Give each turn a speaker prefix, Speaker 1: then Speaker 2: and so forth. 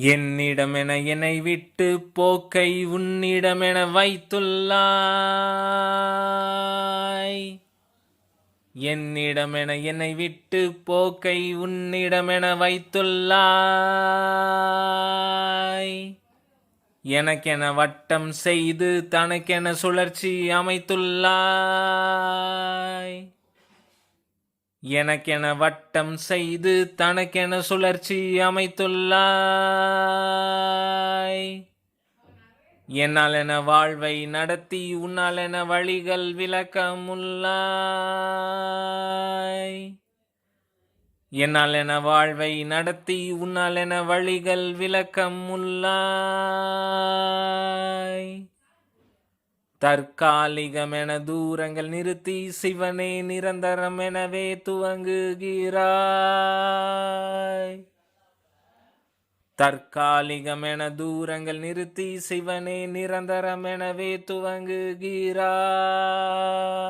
Speaker 1: என்னிடமென என்னை விட்டு போக்கை உன்னிடமென வைத்துள்ளாய். என்னிடமென என்னை விட்டு போக்கை உன்னிடமென வைத்துள்ளாய். எனக்கென வட்டம் செய்து தனக்கென சுழற்சி அமைத்துள்ளாய். எனக்கென வட்டம் செய்து தனக்கென சுழற்சி அமைத்துள்ளாய். என்னால் என வாழ்வை நடத்தி உன்னால் என வழிகள் விளக்கமுள்ளாய். என்னால் என வாழ்வை நடத்தி உன்னால் என வழிகள் விளக்கமுள்ளாய். தற்காலிகமென தூரங்கள் நிறுத்தி சிவனே நிரந்தரம் எனவே துவங்குகிறாய். தற்காலிகமென தூரங்கள் நிறுத்தி சிவனே நிரந்தரம் எனவே துவங்குகிறாய்.